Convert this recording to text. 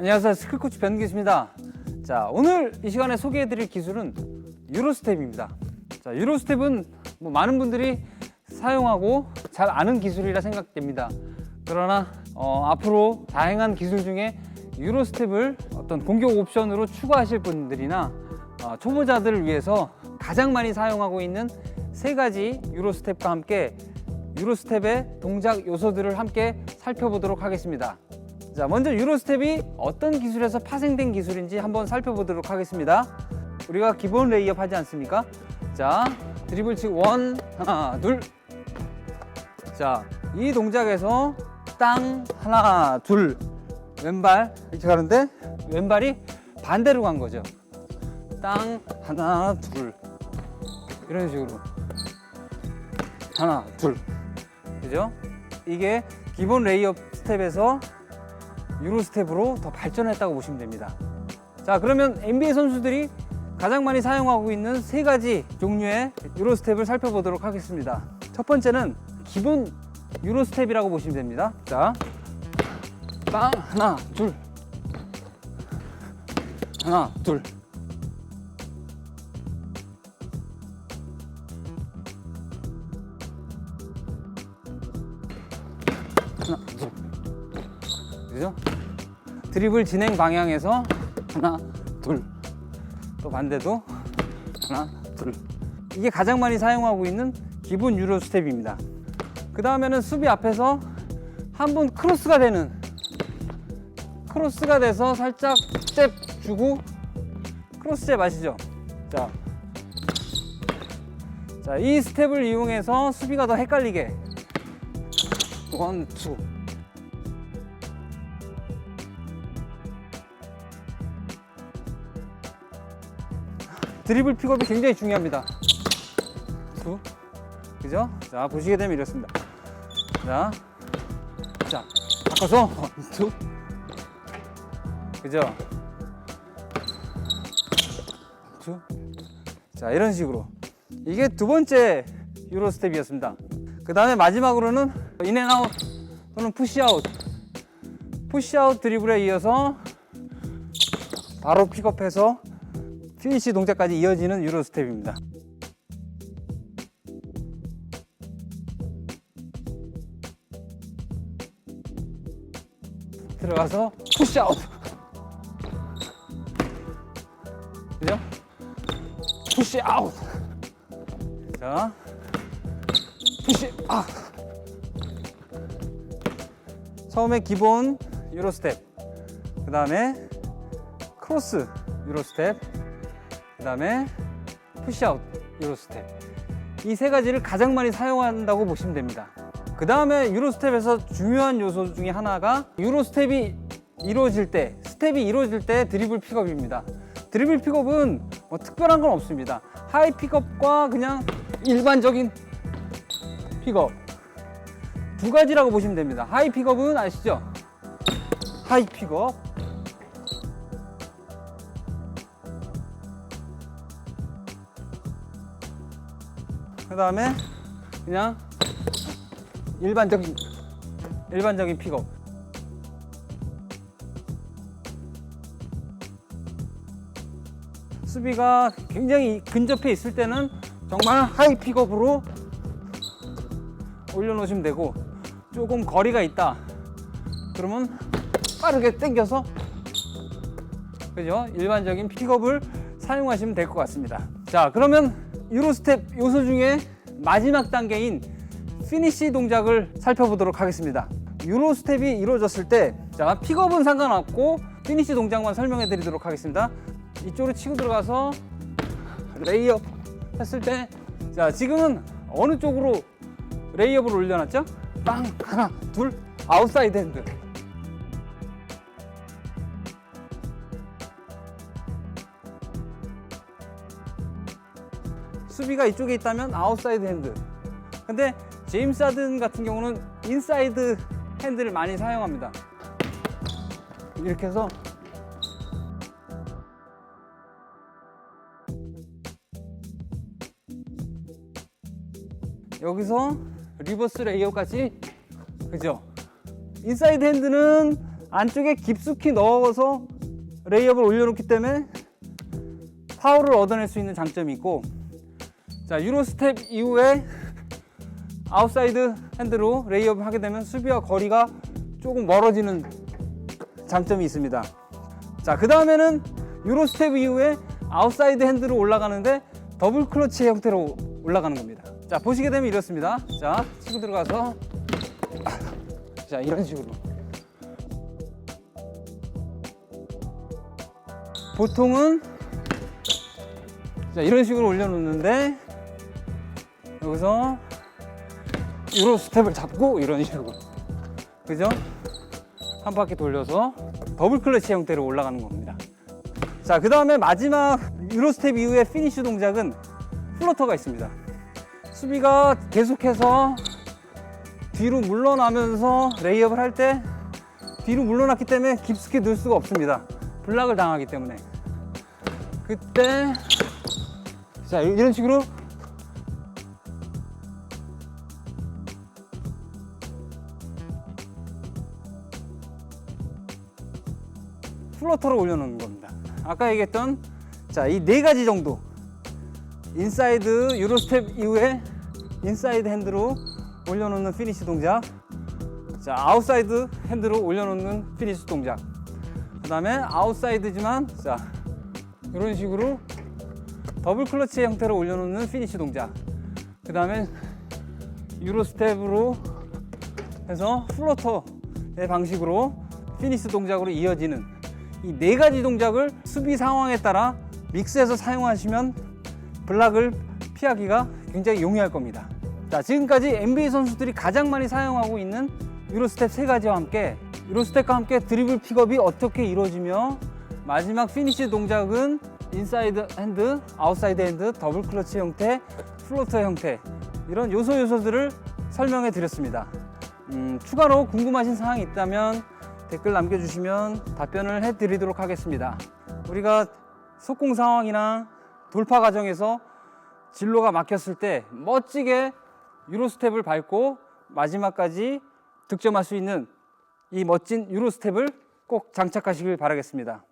안녕하세요. 스킬코치 변기수입니다. 자 오늘 이 시간에 소개해드릴 기술은 유로스텝입니다. 자 유로스텝은 뭐 많은 분들이 사용하고 잘 아는 기술이라 생각됩니다. 그러나 어, 앞으로 다양한 기술 중에 유로스텝을 어떤 공격 옵션으로 추가하실 분들이나 어, 초보자들을 위해서 가장 많이 사용하고 있는 세 가지 유로스텝과 함께 유로스텝의 동작 요소들을 함께 살펴보도록 하겠습니다. 자, 먼저 유로스텝이 어떤 기술에서 파생된 기술인지 한번 살펴보도록 하겠습니다. 우리가 기본 레이업 하지 않습니까? 자, 드리블 치고 원, 하나, 둘. 자, 이 동작에서 땅, 하나, 둘. 왼발 이렇게 가는데 왼발이 반대로 간 거죠. 땅, 하나, 둘. 이런 식으로. 하나, 둘. 그죠? 이게 기본 레이업 스텝에서 유로 스텝으로 더 발전했다고 보시면 됩니다. 자, 그러면 NBA 선수들이 가장 많이 사용하고 있는 세 가지 종류의 유로 스텝을 살펴보도록 하겠습니다. 첫 번째는 기본 유로 스텝이라고 보시면 됩니다. 자, 빵 하나, 둘, 하나, 둘. 하나, 둘. 그죠? 드리블 진행 방향에서 하나, 둘. 또 반대도 하나, 둘. 이게 가장 많이 사용하고 있는 기본 유로 스텝입니다. 그 다음에는 수비 앞에서 한 번 크로스가 되는 크로스가 돼서 살짝 스텝 주고 크로스 스텝 아시죠? 자, 자, 이 스텝을 이용해서 수비가 더 헷갈리게 원, 투. 드리블 픽업이 굉장히 중요합니다. 투. 그죠? 자, 보시게 되면 이렇습니다. 자, 자, 바꿔서 원, 투. 그죠? 투. 자, 이런 식으로. 이게 두 번째 유로 스텝이었습니다. 그 다음에 마지막으로는 인앤아웃 또는 푸시아웃. 푸시아웃 드리블에 이어서 바로 픽업해서 피니시 동작까지 이어지는 유로 스텝입니다. 들어가서 푸시아웃. 그죠? 푸시아웃. 자, 푸시 아. 처음에 기본 유로 스텝. 그 다음에 크로스 유로 스텝. 그 다음에 푸시아웃 유로 스텝. 이 세 가지를 가장 많이 사용한다고 보시면 됩니다. 그 다음에 유로 스텝에서 중요한 요소 중에 하나가 유로 스텝이 이루어질 때, 스텝이 이루어질 때 드리블 픽업입니다. 드리블 픽업은 뭐 특별한 건 없습니다. 하이 픽업과 그냥 일반적인 픽업 두 가지라고 보시면 됩니다. 하이 픽업은 아시죠? 하이 픽업 그 다음에 그냥 일반적인 일반적인 픽업. 수비가 굉장히 근접해 있을 때는 정말 하이 픽업으로 올려놓으시면 되고 조금 거리가 있다. 그러면 빠르게 당겨서 그죠? 일반적인 픽업을 사용하시면 될 것 같습니다. 자 그러면 유로 스텝 요소 중에 마지막 단계인 피니시 동작을 살펴보도록 하겠습니다. 유로 스텝이 이루어졌을 때 자 픽업은 상관없고 피니시 동작만 설명해 드리도록 하겠습니다. 이쪽으로 치고 들어가서 레이업 했을 때 자 지금은 어느 쪽으로 레이업을 올려놨죠? 빵 하나 둘 아웃사이드 핸드 수비가 이쪽에 있다면 아웃사이드 핸드. 근데 제임스 하든 같은 경우는 인사이드 핸드를 많이 사용합니다. 이렇게 해서 여기서 리버스 레이어까지. 그죠? 인사이드 핸드는 안쪽에 깊숙이 넣어서 레이업을 올려놓기 때문에 파워를 얻어낼 수 있는 장점이 있고 자 유로 스텝 이후에 아웃사이드 핸드로 레이업을 하게 되면 수비와 거리가 조금 멀어지는 장점이 있습니다. 자, 그 다음에는 유로 스텝 이후에 아웃사이드 핸드로 올라가는데 더블 클러치 형태로 올라가는 겁니다. 자, 보시게 되면 이렇습니다. 자, 치고 들어가서 자, 이런 식으로. 보통은 자, 이런 식으로 올려놓는데 여기서 유로 스텝을 잡고 이런 식으로 그죠? 한 바퀴 돌려서 더블 클러치 형태로 올라가는 겁니다. 자, 그 다음에 마지막 유로 스텝 이후에 피니쉬 동작은 플로터가 있습니다. 수비가 계속해서 뒤로 물러나면서 레이업을 할 때 뒤로 물러났기 때문에 깊숙이 넣을 수가 없습니다. 블락을 당하기 때문에. 그때 자, 이런 식으로 플로터로 올려놓는 겁니다. 아까 얘기했던 자, 이 네 가지 정도. 인사이드 유로 스텝 이후에 인사이드 핸드로 올려놓는 피니시 동작. 자, 아웃사이드 핸드로 올려놓는 피니시 동작. 그 다음에 아웃사이드지만 자, 이런 식으로 더블 클러치 형태로 올려놓는 피니시 동작. 그 다음에 유로 스텝으로 해서 플로터의 방식으로 피니스 동작으로 이어지는 이 네 가지 동작을 수비 상황에 따라 믹스해서 사용하시면 블락을 피하기가 굉장히 용이할 겁니다. 자, 지금까지 NBA 선수들이 가장 많이 사용하고 있는 유로 스텝 세 가지와 함께 유로 스텝과 함께 드리블 픽업이 어떻게 이루어지며 마지막 피니시 동작은 인사이드 핸드, 아웃사이드 핸드, 더블 클러치 형태, 플로터 형태 이런 요소 요소들을 설명해 드렸습니다. 음, 추가로 궁금하신 사항이 있다면 댓글 남겨주시면 답변을 해드리도록 하겠습니다. 우리가 속공 상황이나 돌파 과정에서 진로가 막혔을 때 멋지게 유로 스텝을 밟고 마지막까지 득점할 수 있는 이 멋진 유로 스텝을 꼭 장착하시길 바라겠습니다.